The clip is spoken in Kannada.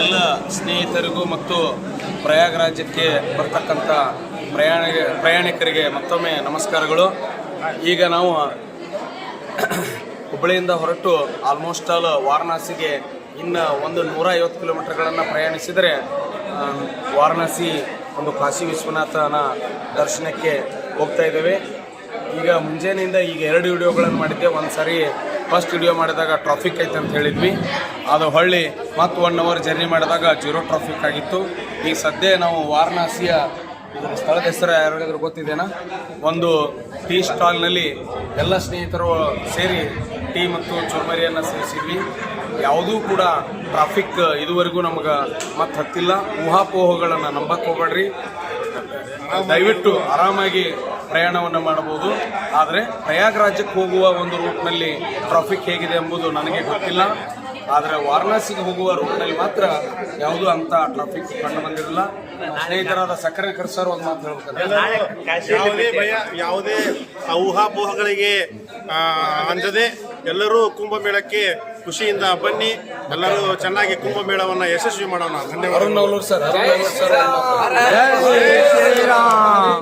ಎಲ್ಲ ಸ್ನೇಹಿತರಿಗೂ ಮತ್ತು ಪ್ರಯಾಗರಾಜ್ಯಕ್ಕೆ ಬರ್ತಕ್ಕಂಥ ಪ್ರಯಾಣ ಪ್ರಯಾಣಿಕರಿಗೆ ಮತ್ತೊಮ್ಮೆ ನಮಸ್ಕಾರಗಳು. ಈಗ ನಾವು ಹುಬ್ಬಳ್ಳಿಯಿಂದ ಹೊರಟು ಆಲ್ಮೋಸ್ಟ್ ಆಲ್ ವಾರಣಾಸಿಗೆ ಇನ್ನು ಒಂದು ನೂರ ಐವತ್ತು ಕಿಲೋಮೀಟರ್ಗಳನ್ನು ಪ್ರಯಾಣಿಸಿದರೆ ವಾರಣಾಸಿ ಒಂದು ಕಾಶಿ ವಿಶ್ವನಾಥನ ದರ್ಶನಕ್ಕೆ ಹೋಗ್ತಾ ಇದ್ದೇವೆ. ಈಗ ಮುಂಜಾನೆಯಿಂದ ಈಗ ಎರಡು ವಿಡಿಯೋಗಳನ್ನು ಮಾಡಿದ್ದೆ. ಒಂದು ಸಾರಿ ಫಸ್ಟ್ ವಿಡಿಯೋ ಮಾಡಿದಾಗ ಟ್ರಾಫಿಕ್ ಐತೆ ಅಂತ ಹೇಳಿದ್ವಿ. ಅದು ಹೊಳ್ಳಿ ಮತ್ತು ಒನ್ ಅವರ್ ಜರ್ನಿ ಮಾಡಿದಾಗ ಜೀರೋ ಟ್ರಾಫಿಕ್ ಆಗಿತ್ತು. ಈಗ ಸದ್ಯ ನಾವು ವಾರಣಾಸಿಯ ಇದರ ಸ್ಥಳದ ಹೆಸರು ಯಾರಿಗಾದ್ರೂ ಗೊತ್ತಿದೆನಾ ಒಂದು ಟೀ ಸ್ಟಾಲ್ನಲ್ಲಿ ಎಲ್ಲ ಸ್ನೇಹಿತರು ಸೇರಿ ಟೀ ಮತ್ತು ಚುರ್ಮರಿಯನ್ನು ಸೇರಿಸಿದ್ವಿ. ಯಾವುದೂ ಕೂಡ ಟ್ರಾಫಿಕ್ ಇದುವರೆಗೂ ನಮಗೆ ಮತ್ತೆ ಹತ್ತಿಲ್ಲ. ಊಹಾಪೋಹಗಳನ್ನು ನಂಬಕ್ಕೆ ಹೋಗ್ಬೇಡ್ರಿ. ದಯವಿಟ್ಟು ಆರಾಮಾಗಿ ಪ್ರಯಾಣವನ್ನು ಮಾಡಬಹುದು. ಆದರೆ ಪ್ರಯಾಗರಾಜ್ಯಕ್ಕೆ ಹೋಗುವ ಒಂದು ರೂಟ್ನಲ್ಲಿ ಟ್ರಾಫಿಕ್ ಹೇಗಿದೆ ಎಂಬುದು ನನಗೆ ಗೊತ್ತಿಲ್ಲ. ಆದರೆ ವಾರಣಾಸಿಗೆ ಹೋಗುವ ರೂಟ್ನಲ್ಲಿ ಮಾತ್ರ ಯಾವುದೂ ಅಂತ ಟ್ರಾಫಿಕ್ ಕಂಡು ಬಂದಿರಲಿಲ್ಲ ಸ್ನೇಹಿತರಾದ ಸಕ್ಕರೆ ಸರ್ ಒಂದು ಮಾತು ಹೇಳ್ತಾರೆ ಯಾವುದೇ ಭಯ ಯಾವುದೇ ಊಹಾಪೋಹಗಳಿಗೆ ಅಂಜದೆ ಎಲ್ಲರೂ ಕುಂಭಮೇಳಕ್ಕೆ ಖುಷಿಯಿಂದ ಬನ್ನಿ. ಎಲ್ಲರೂ ಚೆನ್ನಾಗಿ ಕುಂಭಮೇಳವನ್ನು ಯಶಸ್ವಿ ಮಾಡೋಣ. ಧನ್ಯವಾದ ಸರ್